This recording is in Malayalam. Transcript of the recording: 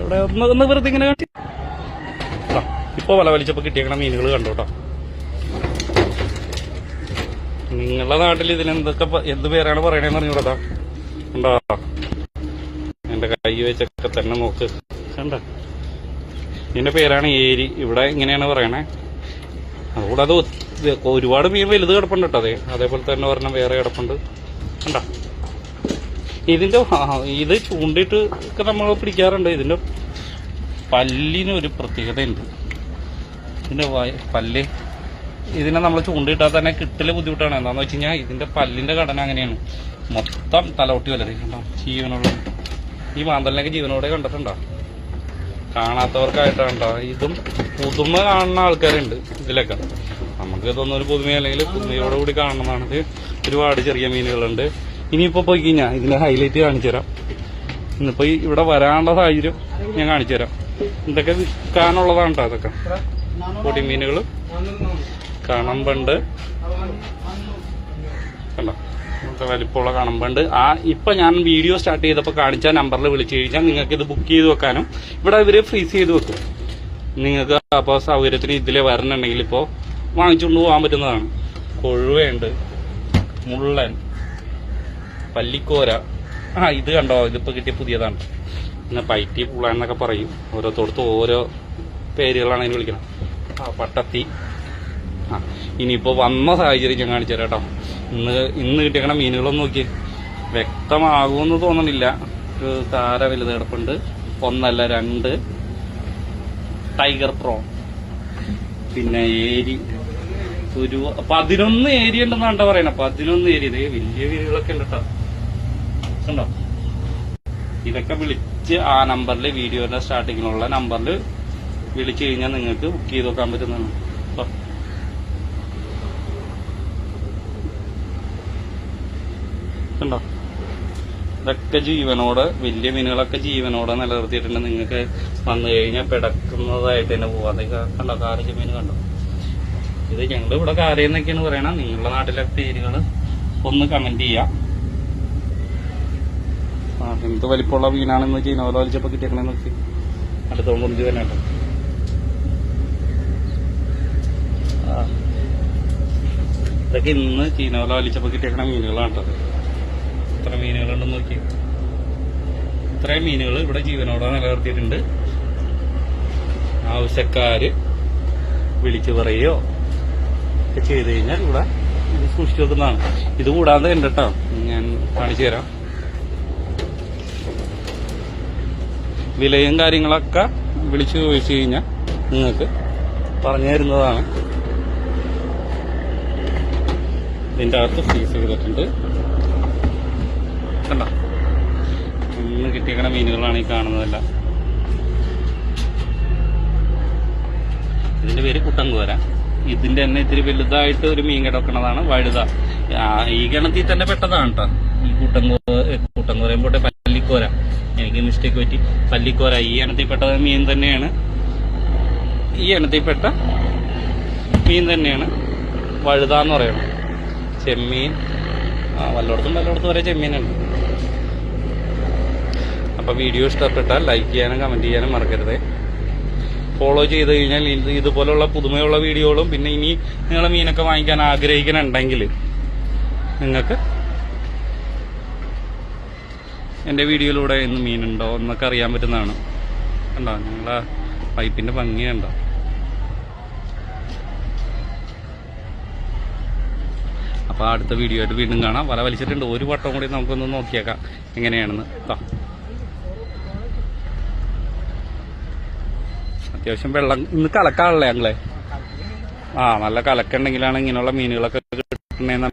ഇവിടെ ഒന്ന് ഒന്ന് വെറുതെ ഇങ്ങനെ കാട്ടി. വല വലിച്ചപ്പോ കിട്ടിയേക്കണ മീനുകൾ കണ്ടോട്ടോ നിങ്ങളുടെ നാട്ടിൽ ഇതിനെന്തൊക്കെ എന്തൊക്കെ എന്ത് പേരാണ് പറയണേന്ന് അറിഞ്ഞൂടാ ഉണ്ടോ എന്റെ കൈ വെച്ചൊക്കെ തന്നെ നോക്ക്. കണ്ട? എന്റെ പേരാണ് ഏരി. ഇവിടെ ഇങ്ങനെയാണ് പറയണേ. അതുകൂടാതെ ഒരുപാട് മീൻ വലുത് കിടപ്പുണ്ട് കേട്ടോ അതെ അതേപോലെ തന്നെ പറഞ്ഞ വേറെ കിടപ്പുണ്ട്. കണ്ട? ഇതിന്റെ ഇത് ചൂണ്ടിട്ട് ഒക്കെ നമ്മൾ പിടിക്കാറുണ്ട്. ഇതിന്റെ പല്ലിന് ഒരു പ്രത്യേകതയുണ്ട്. ഇതിന്റെ പല്ല്. ഇതിനെ നമ്മൾ ചൂണ്ടിട്ടാൽ തന്നെ കിട്ടൽ ബുദ്ധിമുട്ടാണ്. എന്താന്ന് വെച്ച് കഴിഞ്ഞാൽ ഇതിന്റെ പല്ലിന്റെ ഘടന അങ്ങനെയാണ്. മൊത്തം തലോട്ടി വലതിട്ടുണ്ടോ ജീവനുള്ള ഈ മാന്തലിനൊക്കെ ജീവനോടെ കണ്ടിട്ടുണ്ടോ? കാണാത്തവർക്കായിട്ടാണ് ട്ടോ. ഇതും പുതുമ കാണുന്ന ആൾക്കാരുണ്ട് ഇതിലൊക്കെ. നമുക്ക് ഇതൊന്നും ഒരു പുതുമ അല്ലെങ്കിൽ പുതുമയോടുകൂടി കാണണമെന്നാണ്. ഒരുപാട് ചെറിയ മീനുകളുണ്ട്. ഇനിയിപ്പോ പോയി കഴിഞ്ഞാൽ ഇതിന്റെ ഹൈലൈറ്റ് കാണിച്ചു തരാം. ഇന്നിപ്പോ ഈ ഇവിടെ വരാനുള്ള സാഹചര്യം ഞാൻ കാണിച്ചു തരാം. ഇതൊക്കെ വിൽക്കാനുള്ളതാണ് കേട്ടോ അതൊക്കെ. പൊടിമീനുകൾ കണമ്പണ്ട്. കണ്ടോ? ഇങ്ങനത്തെ വലിപ്പമുള്ള കണമ്പണ്ട്. ആ ഇപ്പൊ ഞാൻ വീഡിയോ സ്റ്റാർട്ട് ചെയ്തപ്പോൾ കാണിച്ച നമ്പറിൽ വിളിച്ചു കഴിഞ്ഞാൽ നിങ്ങൾക്ക് ഇത് ബുക്ക് ചെയ്ത് വെക്കാനും ഇവിടെ ഇവർ ഫ്രീസ് ചെയ്ത് വെക്കും. നിങ്ങൾക്ക് അപ്പോൾ സൗകര്യത്തിന് ഇതിലെ വരണുണ്ടെങ്കിൽ ഇപ്പോൾ വാങ്ങിച്ചുകൊണ്ട് പോകാൻ പറ്റുന്നതാണ്. കൊഴുവയുണ്ട് മുള്ളൻ പല്ലിക്കോര. ആ ഇത് കണ്ടോ? ഇതിപ്പോ കിട്ടിയ പുതിയതാണ്. പിന്നെ പൈറ്റി പുള്ള എന്നൊക്കെ പറയും. ഓരോരുത്തടത്ത് ഓരോ പേരുകളാണ് അതിന് വിളിക്കണം. ആ പട്ടത്തി. ആ ഇനിയിപ്പോ വന്ന സാഹചര്യം ഞാൻ കാണിച്ചു തരാം കേട്ടോ. ഇന്ന് ഇന്ന് കിട്ടിയേക്കണ മീനുകളൊന്നും നോക്കി വ്യക്തമാകുമെന്ന് തോന്നണില്ല. താര വലുത് കിടപ്പുണ്ട്. ഒന്നല്ല രണ്ട്. Tiger pro. പിന്നെ ഏരി. ഒരു പതിനൊന്ന് ഏരിയ ഉണ്ടെന്നാണ് കേട്ടോ പറയണത് പതിനൊന്ന് ഏരിയ. വലിയ വീടുകളൊക്കെ ഉണ്ട് കേട്ടോ. കണ്ടോ ഇതൊക്കെ വിളിച്ച് ആ നമ്പറിൽ വീഡിയോയുടെ സ്റ്റാർട്ടിങ്ങിലുള്ള നമ്പറിൽ വിളിച്ചു കഴിഞ്ഞാൽ നിങ്ങൾക്ക് ബുക്ക് ചെയ്ത് നോക്കാൻ പറ്റുന്നതാണ്. കണ്ടോ ഇതൊക്കെ ജീവനോട് വലിയ മീനുകളൊക്കെ ജീവനോടെ നിലനിർത്തിയിട്ടുണ്ട്. നിങ്ങൾക്ക് വന്നു കഴിഞ്ഞാൽ പിടക്കുന്നതായിട്ട് തന്നെ പോവാതെ കണ്ടോ? കാറിന്റെ മീൻ കണ്ടോ? ഇത് ഞങ്ങൾ ഇവിടെ കാറിയെന്നൊക്കെയാണ് പറയണത്. നിങ്ങളുടെ നാട്ടിലെ പേരുകൾ ഒന്ന് കമന്റ് ചെയ്യാം. ആ എന്ത് വലിപ്പമുള്ള മീനാണെന്ന് ഓരോ വലിച്ചപ്പോ കിട്ടിയേക്കണെന്ന് നോക്കി അടുത്ത കൊഞ്ചു തന്നെ കേട്ടോ. ഇതൊക്കെ ഇന്ന് ചീനോല വലിച്ചപ്പോ കിട്ടിയേക്കണ മീനുകളാണ് കേട്ടത് ഇത്ര മീനുകളുണ്ടെന്ന് നോക്കി ഇത്രയും മീനുകൾ ഇവിടെ ജീവനോടെ നിലനിർത്തിയിട്ടുണ്ട്. ആവശ്യക്കാര് വിളിച്ചു പറയോ ഒക്കെ ചെയ്ത് കഴിഞ്ഞാൽ ഇവിടെ സൂക്ഷിച്ചു വെക്കുന്നതാണ്. ഇത് കൂടാതെ ഉണ്ട് കേട്ടോ ഞാൻ കാണിച്ചു തരാം. വിലയും കാര്യങ്ങളൊക്കെ വിളിച്ചു ചോദിച്ചു കഴിഞ്ഞാൽ നിങ്ങൾക്ക് പറഞ്ഞു തരുന്നതാണ്. ഇതിന്റെ അകത്ത് ഫീസ് ചെയ്തിട്ടുണ്ട്. കണ്ടോ? ഇന്ന് കിട്ടിയേക്കണ മീനുകളാണ് ഈ കാണുന്നതല്ല. ഇതിന്റെ പേര് കുട്ടങ്കോര ഇതിന്റെ തന്നെ ഇത്തിരി വലുതായിട്ട് ഒരു മീൻ കിടക്കുന്നതാണ് വഴുത. ഈ ഗണത്തിൽ തന്നെ പെട്ടതാണ് കേട്ടോ ഈ കുട്ടങ്കോ കുട്ടങ്കോരയും പോട്ടെ എനിക്ക് മിസ്റ്റേക്ക് പറ്റി. പല്ലിക്കോര ഈ ഇനത്തിൽ പെട്ട മീൻ തന്നെയാണ്. ഈ ഇനത്തിൽപ്പെട്ട മീൻ തന്നെയാണ്. വഴുത എന്ന് പറയുന്നത്. ചെമ്മീൻ. ആ വല്ലയിടത്തും വല്ലയിടത്തും വരെ ചെമ്മീനുണ്ട് അപ്പോൾ വീഡിയോ ഇഷ്ടപ്പെട്ടാൽ ലൈക്ക് ചെയ്യാനും കമന്റ് ചെയ്യാനും മറക്കരുത്. ഫോളോ ചെയ്ത് കഴിഞ്ഞാൽ ഇത് ഇതുപോലുള്ള പുതുമയുള്ള വീഡിയോകളും പിന്നെ ഇനി നിങ്ങൾ മീനൊക്കെ വാങ്ങിക്കാൻ ആഗ്രഹിക്കുന്നുണ്ടെങ്കിൽ നിങ്ങൾക്ക് എന്റെ വീഡിയോയിലൂടെ ഇന്ന് മീനുണ്ടോ എന്നൊക്കെ അറിയാൻ പറ്റുന്നതാണ്. കണ്ടോ? ഞങ്ങളാ പൈപ്പിന്റെ ഭംഗിയുണ്ടോ അപ്പോൾ അടുത്ത വീഡിയോ ആയിട്ട് വീണ്ടും കാണാം. വല വലിച്ചിട്ടുണ്ട്. ഒരു വട്ടം കൂടി നമുക്കൊന്ന് നോക്കിയേക്കാം എങ്ങനെയാണെന്ന്. കേട്ടോ അത്യാവശ്യം വെള്ളം ഇന്ന് കലക്കാണല്ലേ ഞങ്ങളെ? ആ നല്ല കലക്കുണ്ടെങ്കിലാണ് ഇങ്ങനെയുള്ള മീനുകളൊക്കെ കിട്ടണേന്ന്